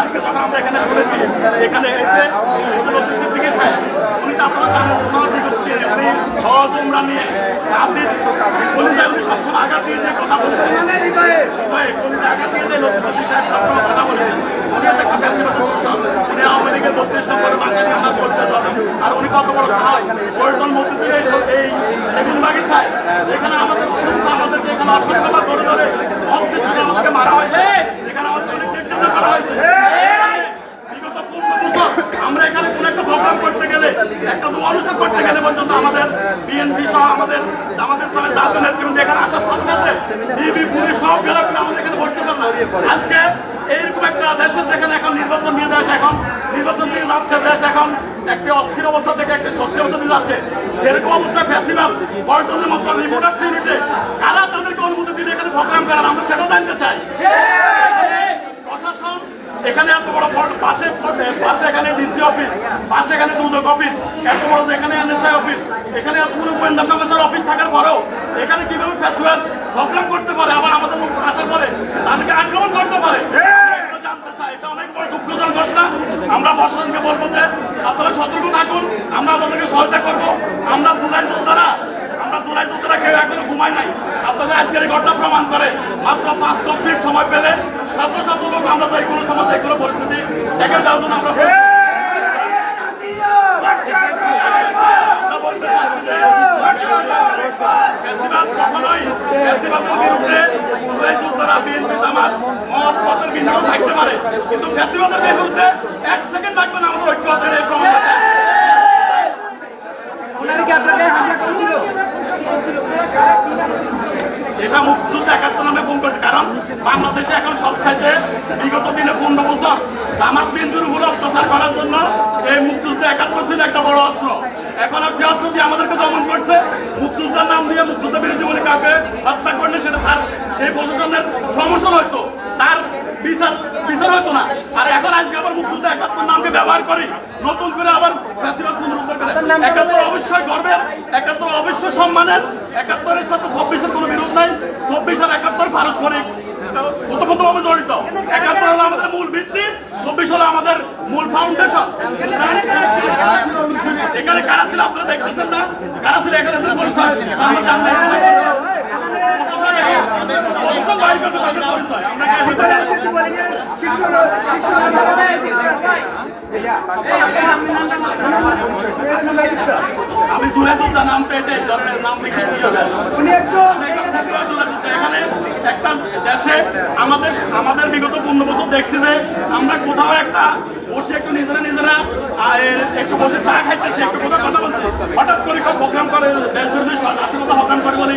আজকে আমরা এখানে শুনেছি এখানে এসে সিদ্দিকী সাহেব, উনি তো আপনারা জানেন বিরুদ্ধে উনি সহজ উমরা নিয়ে আপনি কলিজায় উনি আঘাত দিয়ে যে কথা বলছেন। হৃদয়ে আঘাত দিয়ে যে লক্ষ্মী সবসময় কথা বলেছেন। উনি একটা ব্যক্তিগত দর্শক উনি আওয়ামী করতে আর উনি কত বড় সাহস। পল্টন মধ্যে এই সেগুন বাগিচায় এখানে আমাদের অসংখ্য আমাদেরকে এখানে অসংখ্যবার ধরে ধরে অবশিষ্ট আমাদেরকে মারা হয়েছে এখানে আমাদের অনেক নির্যাতন করা হয়েছে বিগত পনেরো বছর আমরা এখানে কোন একটা প্রোগ্রাম করতে গেলে একটা দু অনুষ্ঠান করতে গেলে পর্যন্ত আমাদের বিএনপি সহ আমাদের আমাদের ইসলামের জাতীয় নেতৃবৃন্দ এখানে আসার সাথে সাথে ডিবি পুলিশ সব গেলে আমাদের এখানে বসতে পারলাম আজকে এইরকম একটা দেশের যেখানে এখন নির্বাচন নিয়ে দেশ এখন, নির্বাচন নিয়ে যাচ্ছে দেশ এখন। একটি অস্থির অবস্থা থেকে একটি স্বস্তি অবস্থা দিয়ে যাচ্ছে। সেরকম অবস্থায় ফেস্টিভ্যাল পল্টনের মতো রিপোর্টার্স ইউনিটে কারা তাদেরকে অনুমতি দিলে এখানে প্রোগ্রাম করার, আমরা সেটাও জানতে চাই। প্রশাসন, এখানে এত বড় পাশে পাশে এখানে ডিসি অফিস পাশে এখানে দুদক অফিস এত বড় এখানে এনএসআই অফিস এখানে এতগুলো গোয়েন্দা সংস্থার অফিস থাকার পরেও এখানে কীভাবে ফেস্টিভ্যাল প্রোগ্রাম করতে পারে আবার আমাদের মুখ আসার পরে তাদেরকে আক্রমণ করতে পারে এগুলো জানতে চাই এটা অনেক বড় দুঃখজনক ঘটনা আমরা প্রশাসনকে বলব যে আপনারা সতর্ক থাকুন, আমরা আপনাদেরকে সহায়তা করব। আমরা জুলাই যোদ্ধারা, আমরা জুলাই যোদ্ধারা কেউ এখনও ঘুমাই নাই। আপনাদের আজকের এই ঘটনা প্রমাণ করে মাত্র পাঁচ দশ মিনিট সময় পেলে শত শত লোক আমরা যে কোনো সময় যে কোনো পরিস্থিতি দেখে যাওয়ার জন্য আমরা। আমরা কখনোই বিরুদ্ধে জুলাই যোদ্ধারা, বিএনপি জামাত মত পথের থাকতে পারে। কিন্তু ফেস্টিভ্যালের বিরুদ্ধে এক সেকেন্ড লাগবে না আমাদের ঐক্য হাতের এই এটা মুক্তিযুদ্ধ একাত্তর নামে ফোন করছে। কারণ বাংলাদেশে এখন সব সাইডে বিগত দিনে পনেরো বছর আমার বিন্দুর উপর অত্যাচার করার জন্য এই মুক্তিযুদ্ধ একাত্তর ছিল একটা বড় অস্ত্র। এখন আর সে অস্ত্র দিয়ে আমাদেরকে দমন করছে। মুক্তিযুদ্ধের নাম দিয়ে মুক্তিযুদ্ধ বিরোধী বলে কাউকে হত্যা করলে সেটা তার সেই প্রশাসনের প্রমোশন হতো তার বিচার বিচার হতো না। আর এখন আজকে আবার মুক্তিযুদ্ধ একাত্তর নামকে ব্যবহার করি নতুন করে আবার একাত্তর অবশ্যই গর্বের একাত্তর অবশ্যই সম্মানের একাত্তরের সাথে চব্বিশের কোনো বিরোধ নাই চব্বিশ আর একাত্তর পারস্পরিক ভাবে জড়িত। একাত্তর হলো আমাদের মূল ভিত্তি চব্বিশ হলো আমাদের মূল ফাউন্ডেশন এখানে কারা ছিল আপনারা দেখতেছেন না? কারা ছিল এখানে? আমি নাম লিখে একটু দেশে আমাদের আমাদের বিগত পনেরো বছর দেখছি যে আমরা কোথাও একটা বসে একটু নিজেরা নিজেরা একটু বসে চা খাইতেছি একটু কোথাও কথা বলছি হঠাৎ করে প্রোগ্রাম করে দেশ বিরোধী আসলে হকাম করে বলি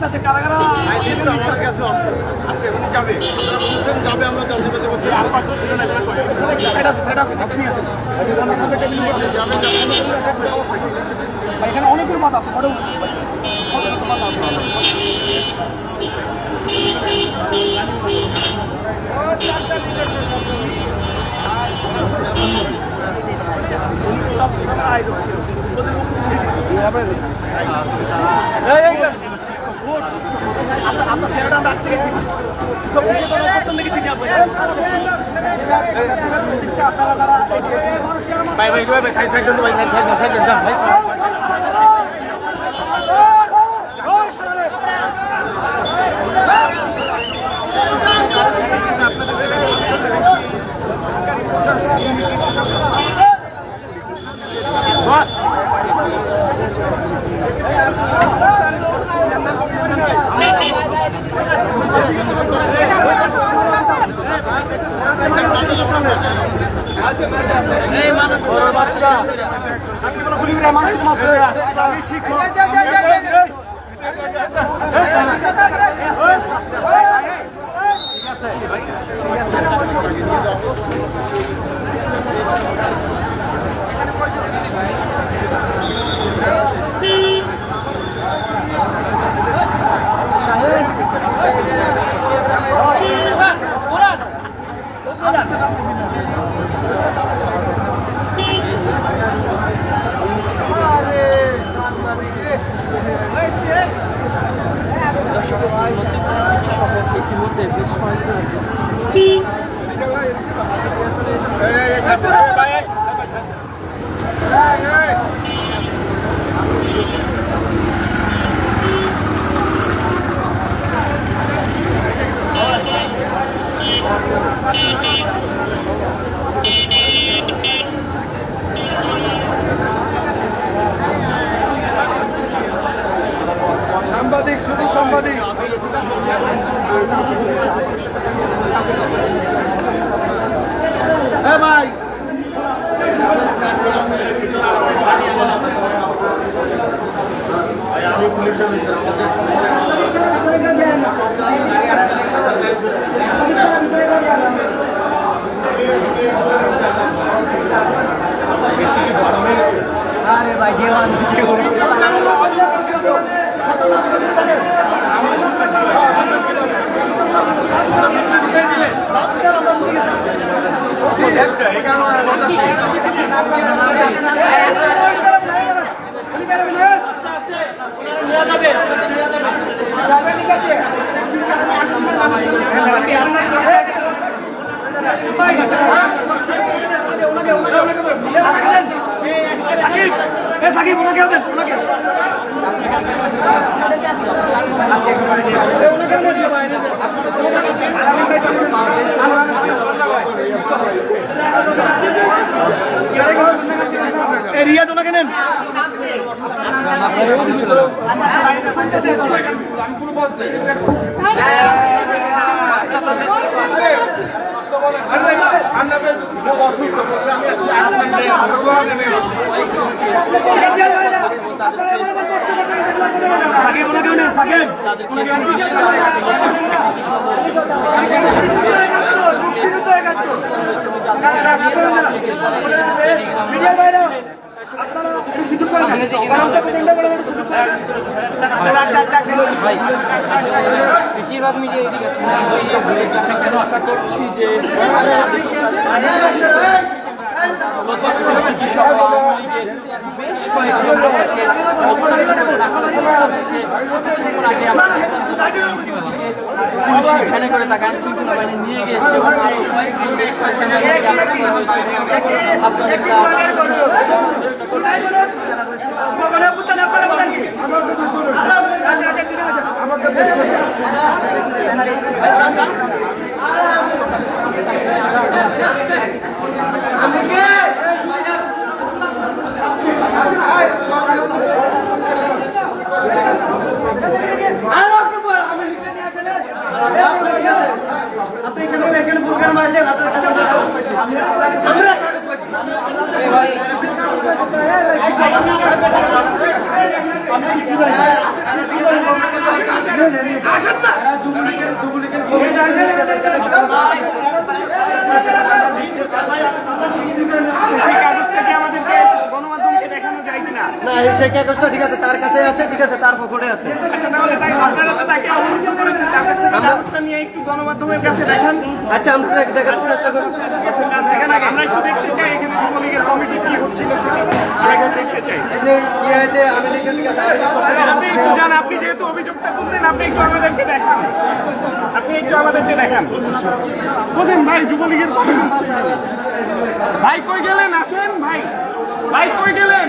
কাছে যে লিস্ট আছে কারা কারা এখানে অনেকগুলো মাথা ফটো আপনার ছেলেটা আমরা আটকে গেছি সব কিছু কোনো প্রথম থেকে চিনি আপনার আপনারা যারা ভাই ভাই ভাই সাইড সাইড ভাই সাইড সাইড সাইড যান ভাই সাংবাদিক হ্যাঁ ভাই। আরে ভাই জীবন সাকিব সাকিব ওনাকে দেন ওনাকে এ রিয়াদ ওনাকে নেন সাকিব ওনাকেও নেন সাকিব ওনাকেও নেন মিডিয়ার বাইরে বেশিরভাগ মিডিয়া করছি যে বেশ কয়েকজন লোক আছে, এখানে করে তাকে আইন শৃঙ্খলা বাহিনী নিয়ে গিয়েছে। এবং আরও কয়েকজন বেশ কয়েকজন লোককে আটক করা হয়েছে আপনাদের আপনি এখানে এখানে প্রোগ্রাম আছেন আপনার কাছে আমরা কাগজ পাইছি আমরা কাগজ পাইছি করে আছে আচ্ছা তাহলে তাই আপনারা তো তাকে অবরুদ্ধ করেছেন তার কাছ থেকে ব্যবস্থা নিয়ে একটু গণমাধ্যমের কাছে দেখান আচ্ছা আমরা দেখ- দেখার চেষ্টা করি দেখেন আগে আমরা একটু দেখতে চাই এখানে যুবলীগের কমিটি কি হচ্ছিল সেটা। আমরা একটু দেখতে চাই। এই যে কি হয়েছে আমি লিখে ঠিক আছে আমি লিখে- আপনি একটু জান আপনি যেহেতু অভিযোগটা করলেন আপনি একটু আমাদেরকে দেখান। আপনি একটু আমাদেরকে দেখান। বোঝেন ভাই যুবলীগের ভাই কই গেলেন? আসেন ভাই। ভাই কই গেলেন।